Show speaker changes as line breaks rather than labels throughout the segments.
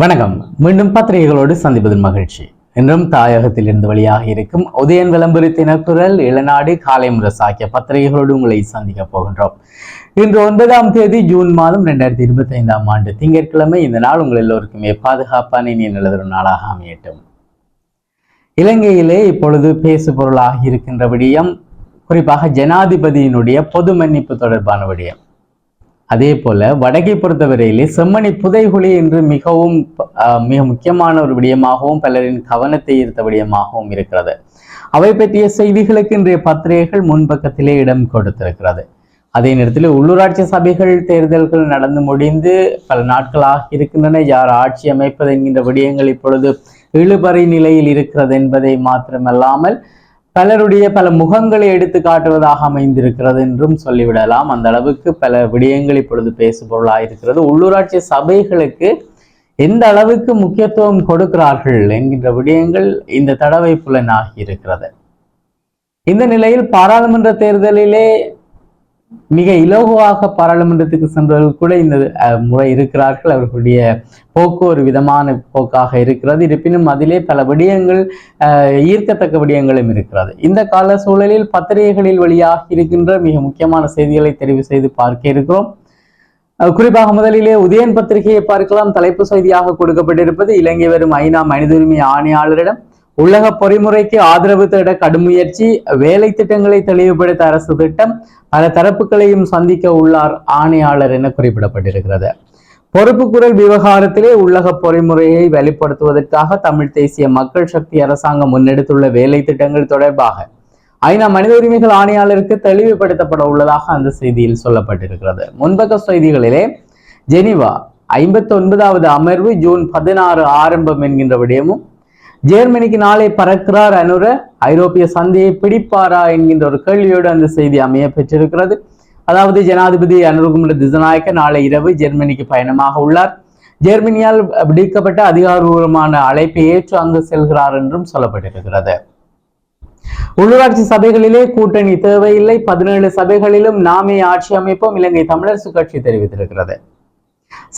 வணக்கம். மீண்டும் பத்திரிகைகளோடு சந்திப்பதில் மகிழ்ச்சி. இன்றும் தாயகத்தில் இருந்து வெளியாக இருக்கும் உதயன் விளம்பரி தினக்குரல் இளநாடு காலை முரசு ஆகிய பத்திரிகைகளோடு உங்களை சந்திக்க போகின்றோம். இன்று ஒன்பதாம் தேதி ஜூன் மாதம் ரெண்டாயிரத்தி இருபத்தி ஐந்தாம் ஆண்டு திங்கட்கிழமை இந்த நாள் உங்கள் எல்லோருக்குமே பாதுகாப்பான இனிய நல்லதொரு நாளாக அமையட்டும். இலங்கையிலே இப்பொழுது பேசு பொருளாக இருக்கின்ற விடயம் குறிப்பாக ஜனாதிபதியினுடைய பொது மன்னிப்பு தொடர்பான விடயம். அதே போல வடக்கை பொறுத்தவரையிலே செம்மணி புதைகுழி என்று மிகவும் மிக முக்கியமான ஒரு விடயமாகவும் பலரின் கவனத்தை ஈர்த்த விடயமாகவும் இருக்கிறது. அவை பற்றிய செய்திகளுக்கு இன்றைய பத்திரிகைகள் முன்பக்கத்திலே இடம் கொடுத்திருக்கிறது. அதே நேரத்தில் உள்ளூராட்சி சபைகள் தேர்தல்கள் நடந்து முடிந்து பல நாட்களாக இருக்கின்றன. யார் ஆட்சி அமைப்பது என்கின்ற விடயங்கள் இப்பொழுது இழுபறி நிலையில் இருக்கிறது என்பதை மாத்திரமல்லாமல் பலருடைய பல முகங்களை எடுத்து காட்டுவதாக அமைந்திருக்கிறது என்றும் சொல்லிவிடலாம். அந்த அளவுக்கு பல விடயங்கள் இப்பொழுது பேசு பொருளாயிருக்கிறது உள்ளூராட்சி சபைகளுக்கு எந்த அளவுக்கு முக்கியத்துவம் கொடுக்கிறார்கள் என்கின்ற விடயங்கள் இந்த தடவை புலனாகி இருக்கிறது. இந்த நிலையில் பாராளுமன்ற தேர்தலிலே மிக இலகுவாக பாராளுமன்றத்துக்கு சென்றவர்கள் கூட இந்த முறை இருக்கிறார்கள். அவர்களுடைய போக்கு ஒரு விதமான போக்காக இருக்கிறது. இருப்பினும் அதிலே பல விடயங்கள் ஈர்க்கத்தக்க விடயங்களும் இருக்கிறது. இந்த கால சூழலில் பத்திரிகைகளில் வெளியாக இருக்கின்ற மிக முக்கியமான செய்திகளை தெரிவு செய்து பார்க்க இருக்கிறோம். குறிப்பாக முதலிலே உதயன் பத்திரிகையை பார்க்கலாம். தலைப்பு செய்தியாக கொடுக்கப்பட்டிருப்பது இலங்கை வரும் ஐநா மனித உரிமை ஆணையாளரிடம் உலக பொறிமுறைக்கு ஆதரவு தேட கடும் முயற்சி வேலை திட்டங்களை தெளிவுபடுத்த அரசு திட்டம் பல தரப்புகளையும் சந்திக்க உள்ளார் ஆணையாளர் என குறிப்பிடப்பட்டிருக்கிறது. பொறுப்பு குரல் விவகாரத்திலே உள்ளக பொறிமுறையை வெளிப்படுத்துவதற்காக தமிழ் தேசிய மக்கள் சக்தி அரசாங்கம் முன்னெடுத்துள்ள வேலை திட்டங்கள் தொடர்பாக ஐநா மனித உரிமைகள் ஆணையாளருக்கு தெளிவுபடுத்தப்பட உள்ளதாக அந்த செய்தியில் சொல்லப்பட்டிருக்கிறது. முன்பக்க செய்திகளிலே ஜெனிவா ஐம்பத்தி ஒன்பதாவது அமர்வு ஜூன் பதினாறு ஆரம்பம் என்கின்ற விடயமும் ஜெர்மனிக்கு நாளை பறக்கிறார் அனுர. ஐரோப்பிய சந்தையை பிடிப்பாரா என்கின்ற ஒரு கேள்வியோடு அந்த செய்தி அமைய பெற்றிருக்கிறது. அதாவது ஜனாதிபதி அனுருகுமுல திசநாயக்க நாளை இரவு ஜெர்மனிக்கு பயணமாக உள்ளார். ஜெர்மனியால் விடுக்கப்பட்ட அதிகாரபூர்வமான அழைப்பை ஏற்று அங்கு செல்கிறார் என்றும் சொல்லப்பட்டிருக்கிறது. உள்ளூராட்சி சபைகளிலே கூட்டணி தேவையில்லை. பதினேழு சபைகளிலும் நாமே ஆட்சி அமைப்போம். இலங்கை தமிழரசு கட்சி தெரிவித்திருக்கிறது.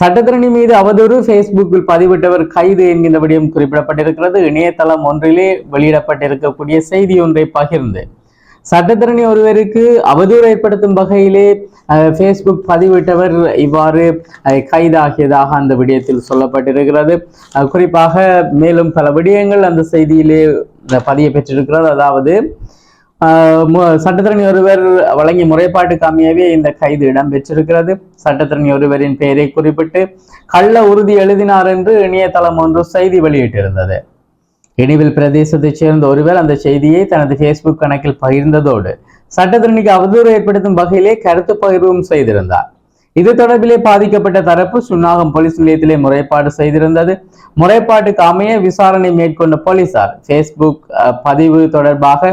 சட்டத்திரணி மீது அவதூறு. ஃபேஸ்புக்கில் பதிவிட்டவர் கைது என்கின்றபடியும் குறிப்பிடப்பட்டிருக்கிறது. இணையதளம் ஒன்றிலே வெளியிடப்பட்டிருக்கக்கூடிய செய்தி ஒன்றை பகிர்ந்து. சட்டத்திறணி ஒருவருக்கு அவதூறு ஏற்படுத்தும் வகையிலே ஃபேஸ்புக் பதிவிட்டவர் இவ்வாறு கைதாகியதாக அந்த விடயத்தில் சொல்லப்பட்டிருக்கிறது. குறிப்பாக மேலும் பல விடயங்கள் அந்த செய்தியிலே பதிய பெற்றிருக்கிறது அதாவது சட்டத்திறனி ஒருவர் வழங்கிய முறைப்பாட்டுக்கமையவே இந்த கைது இடம்பெற்றிருக்கிறது. சட்டத்திறனி ஒருவரின் பெயரை குறிப்பிட்டு கள்ள உறுதி எழுதினார் என்று இணையதளம் ஒன்று செய்தி வெளியிட்டிருந்தது. இனிவில் பிரதேசத்தைச் சேர்ந்த ஒருவர் அந்த செய்தியை தனது ஃபேஸ்புக் கணக்கில் பகிர்ந்ததோடு சட்டத்திறனிக்கு அவதூறு ஏற்படுத்தும் வகையிலே கருத்து பகிர்வும் செய்திருந்தார். இது தொடர்பிலே பாதிக்கப்பட்ட தரப்பு சுன்னாகம் போலீஸ் நிலையத்திலே முறைப்பாடு செய்திருந்தது. முறைப்பாட்டுக்கு அமைய விசாரணை மேற்கொண்ட போலீசார் ஃபேஸ்புக் பதிவு தொடர்பாக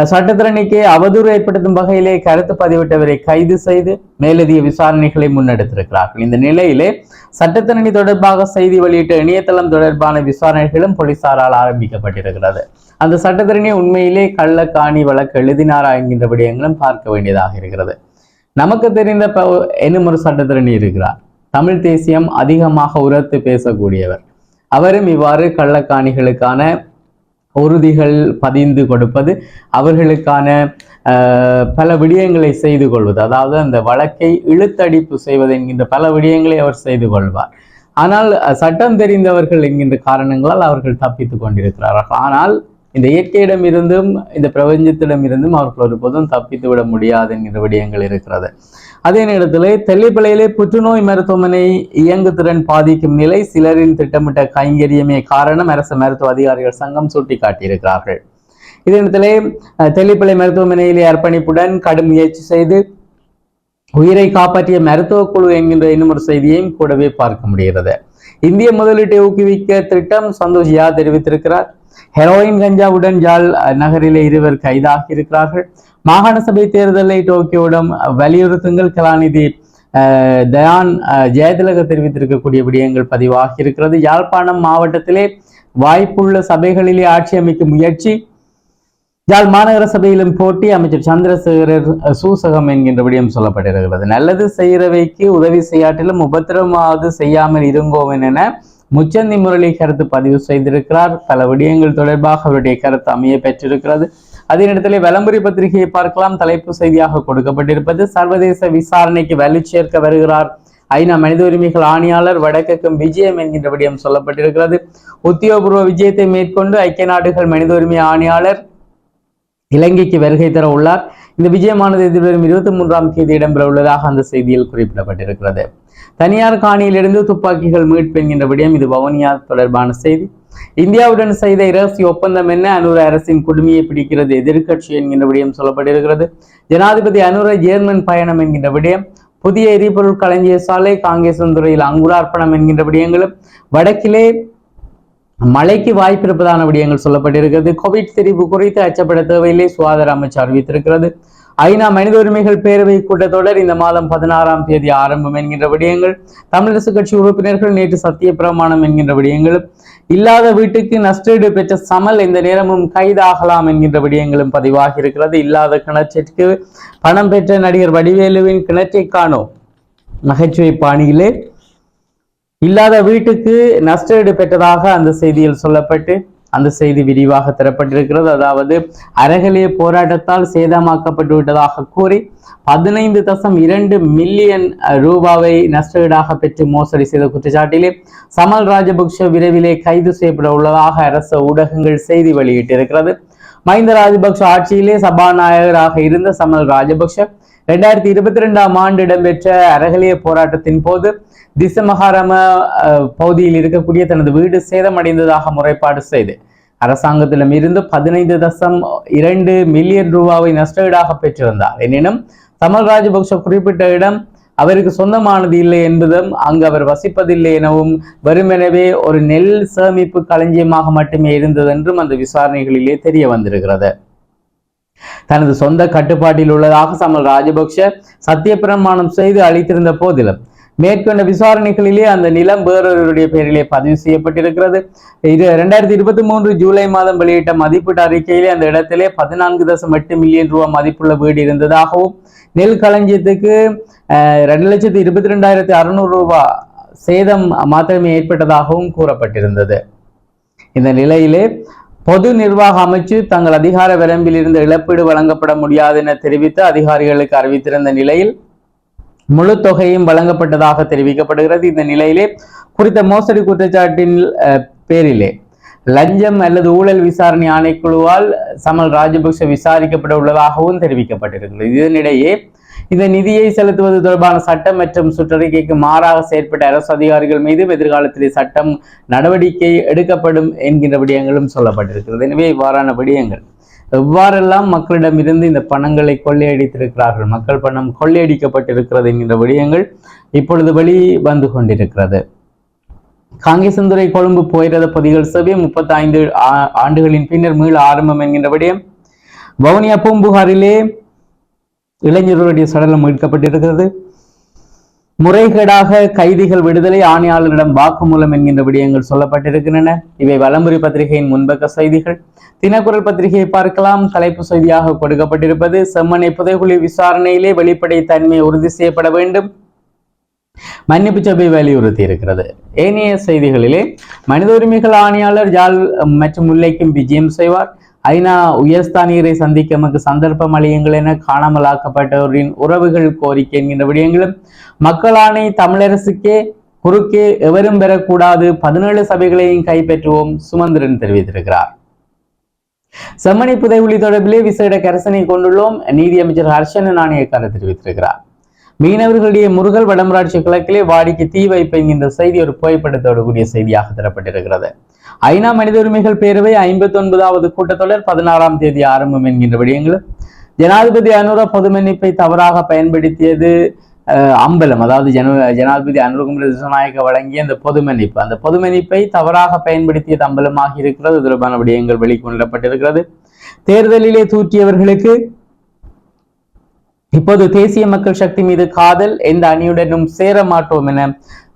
சட்டத்திறனைக்கு அவதூறு ஏற்படுத்தும் வகையிலே கருத்து பதிவிட்டவரை கைது செய்து மேலதிக விசாரணைகளை முன்னெடுத்திருக்கிறார்கள் இந்த நிலையிலே சட்டத்திறனி தொடர்பாக செய்தி வெளியிட்ட இணையதளம் தொடர்பான விசாரணைகளும் போலீசாரால் ஆரம்பிக்கப்பட்டிருக்கிறது. அந்த சட்டத்திறனி உண்மையிலே கள்ளக்காணி வழக்கு எழுதினாரா என்கின்ற விடயங்களும் பார்க்க வேண்டியதாக இருக்கிறது. நமக்கு தெரிந்த ப- ஒரு சட்டத்திறனி இருக்கிறார். தமிழ் தேசியம் அதிகமாக உரத்து பேசக்கூடியவர். அவரும் இவ்வாறு கள்ளக்காணிகளுக்கான உறுதிகள் பதிந்து கொடுப்பது அவர்களுக்கான பல விடயங்களை செய்து கொள்வது. அதாவது அந்த வழக்கை இழுத்தடிப்பு செய்வது என்கின்ற பல விடயங்களை அவர் செய்து கொள்வார். ஆனால் சட்டம் தெரிந்தவர்கள் என்கின்ற காரணங்களால் அவர்கள் தப்பித்துக் கொண்டிருக்கிறார்கள். ஆனால் இந்த இயற்கையிடம் இருந்தும் இந்த பிரபஞ்சத்திடம் இருந்தும் அவர்கள் ஒருபோதும் தப்பித்து விட முடியாது என்கிற விடயங்கள் இருக்கிறது. அதே நேரத்தில் தெல்லிப்பளையிலே புற்றுநோய் மருத்துவமனை இயங்குதிறன் பாதிக்கும் நிலை சிலரின் திட்டமிட்ட கைங்கரியமே காரணம் அரசு மருத்துவ அதிகாரிகள் சங்கம் சுட்டிக்காட்டியிருக்கிறார்கள். இதே நேரத்திலே அஹ், தெல்லிப்பளை மருத்துவமனையிலே அர்ப்பணிப்புடன் கடும் முயற்சி செய்து உயிரை காப்பாற்றிய மருத்துவ குழு என்கின்ற இன்னும் ஒரு செய்தியையும் கூடவே பார்க்க முடிகிறது. இந்திய முதலீட்டை ஊக்குவிக்க திட்டம் சந்தோஷ் யா தெரிவித்திருக்கிறார். ஹெரோயின் கஞ்சாவுடன் ஜாழ் நகரிலே இருவர் கைதாக இருக்கிறார்கள். மாகாண சபை தேர்தலை டோக்கியோவிடம் வலியுறுத்துங்கள் கலாநிதி தயான் ஜெயதிலக தெரிவித்திருக்கக்கூடிய விடயங்கள் பதிவாகி இருக்கிறது. யாழ்ப்பாணம் மாவட்டத்திலே வாய்ப்புள்ள சபைகளிலே ஆட்சி அமைக்கும் முயற்சி யாழ் மாநகர சபையிலும் போட்டி அமைச்சர் சந்திரசேகரர் சூசகம் என்கின்ற விடயம் சொல்லப்பட்டிருக்கிறது. நல்லது செய்கிறவைக்கு உதவி செய்யாட்டிலும் உபத்திரமாவது செய்யாமல் இருங்கோவன் என முச்சந்தி முரளி கருத்து பதிவு செய்திருக்கிறார். பல விடயங்கள் தொடர்பாக அவருடைய கருத்து அமைய பெற்றிருக்கிறது. அதே நேரத்தில் விளம்பரி பத்திரிகையை பார்க்கலாம். தலைப்பு செய்தியாக கொடுக்கப்பட்டிருப்பது சர்வதேச விசாரணைக்கு வலு சேர்க்க வருகிறார். ஐநா மனித உரிமைகள் ஆணையாளர் வடக்கக்கும் விஜயம் என்கின்ற விடயம் சொல்லப்பட்டிருக்கிறது. உத்தியோகபூர்வ விஜயத்தை மேற்கொண்டு ஐக்கிய நாடுகள் மனித உரிமை ஆணையாளர் இலங்கைக்கு வருகை தர உள்ளார். இந்த விஜயமானது எதிர்வரும் இருபத்தி மூன்றாம் தேதி இடம்பெற உள்ளதாக அந்த செய்தியில் குறிப்பிடப்பட்டிருக்கிறது. தனியார் காணியிலிருந்து துப்பாக்கிகள் மீட்பு என்கின்ற விடயம் இது வவுனியா தொடர்பான செய்தி. இந்தியாவுடன் செய்த இரகசிய ஒப்பந்தம் என்ன? அனுர அரசின் குடுமையை பிடிக்கிறது எதிர்கட்சி என்கின்ற விடயம் சொல்லப்பட்டிருக்கிறது. ஜனாதிபதி அனுர ஜேர்மன் பயணம் என்கின்ற விடயம் புதிய எரிபொருள் களஞ்சிய சாலை காங்கேசந்துறையில் அங்குரார்ப்பணம் என்கின்ற விடயங்களும் வடக்கிலே மழைக்கு வாய்ப்பிருப்பதான விடயங்கள் சொல்லப்பட்டிருக்கிறது. கோவிட் தெரிவு குறித்து அச்சப்பட தேவையில்லை. சுகாதார அமைச்சு அறிவித்திருக்கிறது. ஐநா மனித உரிமைகள் பேரவை கூட்டத்தொடர் இந்த மாதம் பதினாறாம் தேதி ஆரம்பம் என்கின்ற விடயங்கள். தமிழரசு கட்சி உறுப்பினர்கள் நேற்று சத்திய பிரமாணம் என்கின்ற விடயங்களும் இல்லாத வீட்டுக்கு நஷ்டீடு பெற்ற சமல் இந்த நேரமும் கைதாகலாம் என்கின்ற விடயங்களும் பதிவாகி இருக்கிறது. இல்லாத கிணற்றிற்கு பணம் பெற்ற நடிகர் வடிவேலுவின் கிணற்றை காணோம். நகைச்சுவை பாணியிலே இல்லாத வீட்டுக்கு நஷ்டஈடு பெற்றதாக அந்த செய்தியில் சொல்லப்பட்டு அந்த செய்தி விரிவாக தரப்பட்டிருக்கிறது. அதாவது அறகலிய போராட்டத்தால் சேதமாக்கப்பட்டு விட்டதாக கூறி பதினைந்து தசம் இரண்டு மில்லியன் ரூபாவை நஷ்டஈடாக பெற்று மோசடி செய்த குற்றச்சாட்டிலே சமல் ராஜபக்ஷ விரைவிலே கைது செய்யப்பட உள்ளதாக அரசு ஊடகங்கள் செய்தி வெளியிட்டிருக்கிறது. மஹிந்த ராஜபக்ஷ ஆட்சியிலே சபாநாயகராக இருந்த சமல் ராஜபக்ஷ ரெண்டாயிரத்தி இருபத்தி ரெண்டாம் ஆண்டு இடம்பெற்ற அரகலிய போராட்டத்தின் போது திசமகாரம பகுதியில் இருக்கக்கூடிய தனது வீடு சேதமடைந்ததாக முறைப்பாடு செய்து அரசாங்கத்திடம் இருந்து பதினைந்து தசம் இரண்டு மில்லியன் ரூபாவை நஷ்டஈடாக பெற்றிருந்தார். எனினும் தமல் ராஜபக்ஷ குறிப்பிட்ட இடம் அவருக்கு சொந்தமானது இல்லை என்பதும் அங்கு அவர் வசிப்பதில்லை எனவும் வெறுமெனவே ஒரு நெல் சேமிப்பு களஞ்சியமாக மட்டுமே இருந்தது என்றும் அந்த விசாரணைகளிலே தெரிய வந்திருக்கிறது. தனது சொந்த கட்டுப்பாட்டில் உள்ளதாக சமல் ராஜபக்ஷ சத்தியப்பிரமாணம் செய்து அளித்திருந்த போதிலும் மேற்கொண்ட விசாரணைகளிலே அந்த நிலம் வேறொருவருடைய பெயரிலே பதிவு செய்யப்பட்டிருக்கிறது. இது இரண்டாயிரத்தி இருபத்தி மூன்று ஜூலை மாதம் வெளியிட்ட மதிப்பீட்டு அறிக்கையிலே அந்த இடத்திலே பதினான்கு தசம் எட்டு மில்லியன் ரூபாய் மதிப்புள்ள வீடு இருந்ததாகவும் நெல் களஞ்சியத்துக்கு ரெண்டு லட்சத்தி இருபத்தி ரெண்டாயிரத்தி அறுநூறு ரூபாய் சேதம் மாத்திரமே ஏற்பட்டதாகவும் கூறப்பட்டிருந்தது. இந்த நிலையிலே பொது நிர்வாக அமைச்சு தங்கள் அதிகார வரம்பில் இருந்து இழப்பீடு வழங்கப்பட முடியாது என தெரிவித்து அதிகாரிகளுக்கு அறிவித்திருந்த நிலையில் முழு தொகையும் வழங்கப்பட்டதாக தெரிவிக்கப்படுகிறது. இந்த நிலையிலே குறித்த மோசடி குற்றச்சாட்டின் அஹ், பேரிலே லஞ்சம் அல்லது ஊழல் விசாரணை ஆணைக்குழுவால் சமல் ராஜபக்ஷ விசாரிக்கப்பட உள்ளதாகவும் தெரிவிக்கப்பட்டிருக்கிறது. இதனிடையே இந்த நிதியை செலுத்துவது தொடர்பான சட்டம் மற்றும் சுற்றறிக்கைக்கு மாறாக செயற்பட்ட அரசு அதிகாரிகள் மீது எதிர்காலத்திலே சட்டம் நடவடிக்கை எடுக்கப்படும் என்கின்ற விடயங்களும் சொல்லப்பட்டிருக்கிறது. எனவே இவ்வாறான விடயங்கள். எவ்வாறெல்லாம் மக்களிடமிருந்து இந்த பணங்களை கொள்ளையடித்திருக்கிறார்கள் மக்கள் பணம் கொள்ளையடிக்கப்பட்டிருக்கிறது என்கின்ற விடயங்கள் இப்பொழுது வெளி வந்து கொண்டிருக்கிறது. காங்கேசந்துறை கொழும்பு போயிரத பொதிகள் சபை முப்பத்தி ஐந்து ஆண்டுகளின் பின்னர் மீள ஆரம்பம் என்கின்ற விடயம். வவுனியா பூம்புகாரிலே இளைஞர்களுடைய சடலம் மீட்கப்பட்டிருக்கிறது. முறைகேடாக கைதிகள் விடுதலை ஆணையாளரிடம் வாக்குமூலம் என்கின்ற விடயங்கள் சொல்லப்பட்டிருக்கின்றன. இவை வலம்புரி பத்திரிகையின் முன்பக்க செய்திகள். தினக்குரல் பத்திரிகையை பார்க்கலாம். தலைப்பு செய்தியாக கொடுக்கப்பட்டிருப்பது செம்மனை புதைகுழி விசாரணையிலே வெளிப்படை தன்மை உறுதி செய்யப்பட வேண்டும். மன்னிப்பு சபை வலியுறுத்தி இருக்கிறது ஏனைய செய்திகளிலே மனித உரிமைகள் ஆணையாளர் ஜால் மற்றும் முல்லைக்கும் விஜயம் செய்வார். ஐநா உயர்ஸ்தானியரை சந்திக்க நமக்கு சந்தர்ப்பம் அளியுங்கள் என காணாமலாக்கப்பட்டவரின் உறவுகள் கோரிக்கை என்கின்ற விடயங்களும் மக்களாணை தமிழரசுக்கே குறுக்கே எவரும் பெறக்கூடாது பதினேழு சபைகளையும் கைப்பற்றுவோம் சுமந்திரன் தெரிவித்திருக்கிறார். செம்மணி புதைவுளி தொடர்பிலே விசேட கரசனை கொண்டுள்ளோம். நீதியமைச்சர் ஹர்ஷன் நாணயக்காரர் தெரிவித்திருக்கிறார். மீனவர்களுடைய முருகல் வடமராட்சி கிழக்கிலே வாடிக்கு தீ வைப்பு என்கின்ற செய்தி ஒரு புகைப்படத்தோடு கூடிய செய்தியாக தரப்பட்டிருக்கிறது. ஐநா மனித உரிமைகள் பேரவை ஐம்பத்தி ஒன்பதாவது கூட்டத்தொடர் பதினாறாம் தேதி ஆரம்பம் என்கின்ற விடயங்களும் ஜனாதிபதி அனுரா பொது மன்னிப்பை தவறாக பயன்படுத்தியது அம்பலம் அதாவது ஜன ஜனாதிபதி அனுரகுமார திசாநாயக்க வழங்கிய அந்த பொது மன்னிப்பு அந்த பொது மன்னிப்பை தவறாக பயன்படுத்தியது அம்பலமாக இருக்கிறது. தொடர்பான விடயங்கள் வெளிக்கொள்ளப்பட்டிருக்கிறது தேர்தலிலே தூற்றியவர்களுக்கு இப்போது தேசிய மக்கள் சக்தி மீது காதல் எந்த அணியுடனும் சேர மாட்டோம் என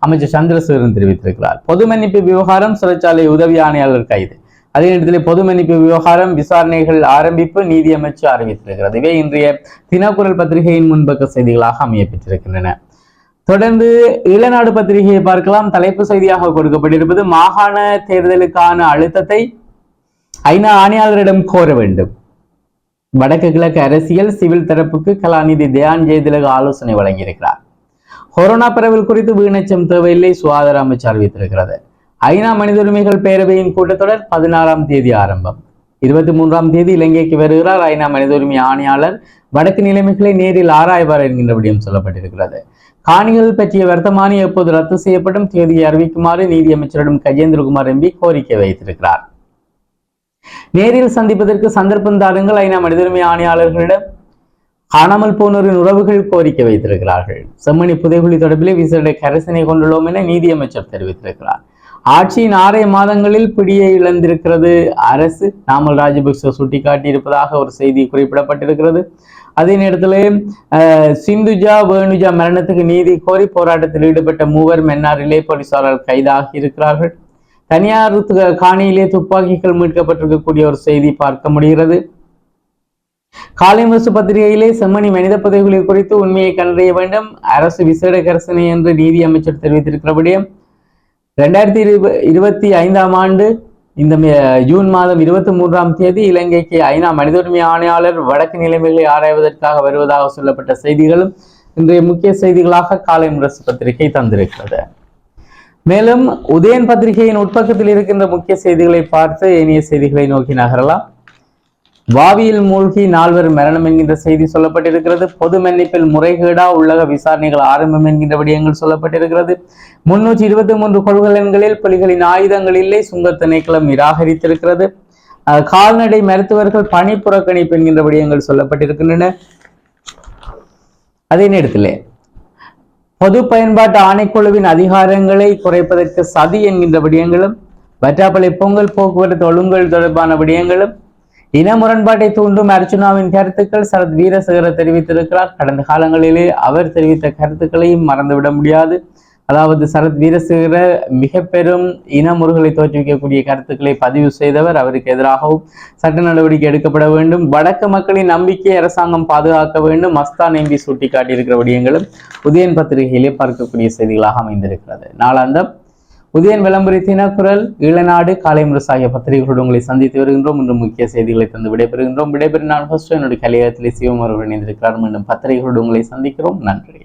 அமைச்சர் சந்திரசேகரன் தெரிவித்திருக்கிறார். பொது மன்னிப்பு விவகாரம் சிறைச்சாலை உதவி ஆணையாளர் கைது. அதே நேரத்தில் பொது மன்னிப்பு விவகாரம் விசாரணைகள் ஆரம்பிப்பு நீதி அமைச்சு அறிவித்திருக்கிறது. இவை இன்றைய தினக்குரல் பத்திரிகையின் முன்பக்க செய்திகளாக அமைய பெற்றிருக்கின்றன தொடர்ந்து இளநாடு பத்திரிகையை பார்க்கலாம். தலைப்பு செய்தியாக கொடுக்கப்பட்டிருப்பது மாகாண தேர்தலுக்கான அழுத்தத்தை ஐநா ஆணையாளரிடம் கோர வேண்டும். வடக்கு கிழக்கு அரசியல் சிவில் தரப்புக்கு கலாநிதி தயான் ஜெயதிலக ஆலோசனை வழங்கியிருக்கிறார். கொரோனா பரவல் குறித்து வீணச்சம் தேவையில்லை சுகாதார அமைச்சு அறிவித்திருக்கிறது. ஐநா மனித உரிமைகள் பேரவையின் கூட்டத்தொடர் பதினாறாம் தேதி ஆரம்பம். இருபத்தி மூன்றாம் தேதி இலங்கைக்கு வருகிறார் ஐநா மனித உரிமை ஆணையாளர். வடக்கு நிலைமைகளை நேரில் ஆராய்வார் என்கின்ற விடயம் சொல்லப்பட்டிருக்கிறது. காணிகள் பற்றிய வர்த்தமானி எப்போது ரத்து செய்யப்படும் தேதியை அறிவிக்குமாறு நீதியமைச்சரிடம் கஜேந்திரகுமார் எம்பி கோரிக்கை வைத்திருக்கிறார். நேரில் சந்திப்பதற்கு சந்தர்ப்பம் தாருங்கள். ஐநா மனிதரிமை ஆணையாளர்களிடம் காணாமல் போனோரின் உறவுகள் கோரிக்கை வைத்திருக்கிறார்கள். செம்மணி புதைகுழி தொடர்பிலே விசேட கரசனை கொண்டுள்ளோம் என நீதியமைச்சர் தெரிவித்திருக்கிறார். ஆட்சியின் ஆறே மாதங்களில் பிடியை இழந்திருக்கிறது. அரசு நாமல் ராஜபக்ச சுட்டிக்காட்டியிருப்பதாக ஒரு செய்தி குறிப்பிடப்பட்டிருக்கிறது. அதே நேரத்தில் சிந்துஜா வேணுஜா மரணத்துக்கு நீதி கோரி போராட்டத்தில் ஈடுபட்ட மூவர் மென்னாரிலே போலீசாரால் கைதாகி இருக்கிறார்கள். தனியார் காணியிலே துப்பாக்கிகள் மீட்கப்பட்டிருக்கக்கூடிய ஒரு செய்தி பார்க்க முடிகிறது. காலைமுரசு பத்திரிகையிலே செம்மணி மனித பதவிகளை குறித்து உண்மையை கண்டறிய வேண்டும். அரசு விசேட கரசனை என்று நீதி அமைச்சர் தெரிவித்திருக்கிறபடியும் ரெண்டாயிரத்தி இருப இருபத்தி ஐந்தாம் ஆண்டு இந்த ஜூன் மாதம் இருபத்தி மூன்றாம் தேதி இலங்கைக்கு ஐநா மனித உரிமை ஆணையாளர் வடக்கு நிலைமைகளை ஆராய்வதற்காக வருவதாக சொல்லப்பட்ட செய்திகளும் இன்றைய முக்கிய செய்திகளாக காலை முரசு பத்திரிகை தந்திருக்கிறது. மேலும் உதயன் பத்திரிகையின் உட்பக்கத்தில் இருக்கின்ற முக்கிய செய்திகளை பார்த்து ஏனைய செய்திகளை நோக்கி நகரலாம். வாவியில் மூழ்கி நால்வர் மரணம் என்கின்ற செய்தி சொல்லப்பட்டிருக்கிறது. பொது மன்னிப்பில் முறைகேடா உள்ளக விசாரணைகள் ஆரம்பம் என்கின்ற விடயங்கள் சொல்லப்பட்டிருக்கிறது. முன்னூற்றி இருபத்தி மூன்று கொள்கலன்களில் புலிகளின் ஆயுதங்கள் இல்லை சுங்க திணைக்களம் நிராகரித்திருக்கிறது. கால்நடை மருத்துவர்கள் பணி புறக்கணிப்பு என்கின்ற விடயங்கள் சொல்லப்பட்டிருக்கின்றன. அதே நேரத்திலே பொது பயன்பாட்டு ஆணைக்குழுவின் அதிகாரங்களை குறைப்பதற்கு சதி என்கின்ற விடயங்களும் வற்றாப்பள்ளி பொங்கல் போக்குவரத்து ஒழுங்குகள் தொடர்பான விடயங்களும் இன முரண்பாட்டை தூண்டும் அர்ச்சுனாவின் கருத்துக்கள் சரத் வீரசேகர தெரிவித்திருக்கிறார். கடந்த காலங்களிலே அவர் தெரிவித்த கருத்துக்களையும் மறந்துவிட முடியாது. அதாவது சரத் வீரசேகர மிக பெரும் இன முருகலை தோற்றுவிக்கக்கூடிய கருத்துக்களை பதிவு செய்தவர் அவருக்கு எதிராகவும் சட்ட நடவடிக்கை எடுக்கப்பட வேண்டும். வடக்கு மக்களின் நம்பிக்கை அரசாங்கம் பாதுகாக்க வேண்டும். மஸ்தான் எம்பி சுட்டிக்காட்டியிருக்கிற விடயங்களும் உதயன் பத்திரிகையிலே பார்க்கக்கூடிய செய்திகளாக அமைந்திருக்கிறது. நாளாந்தம் உதயன் விளம்பரி தினக்குரல் ஈழநாடு காலை முரசு ஆகிய பத்திரிகைகளோடு உங்களை சந்தித்து வருகின்றோம். இன்று முக்கிய செய்திகளை தந்து விடைபெறுகின்றோம். விடைபெறும் நான் ஃபர்ஸ்ட் என்னுடைய கலையகத்திலே சிவம் அவர்கள் இணைந்திருக்கிறார். மீண்டும் பத்திரிகைகளோடு உங்களை சந்திக்கிறோம். நன்றி.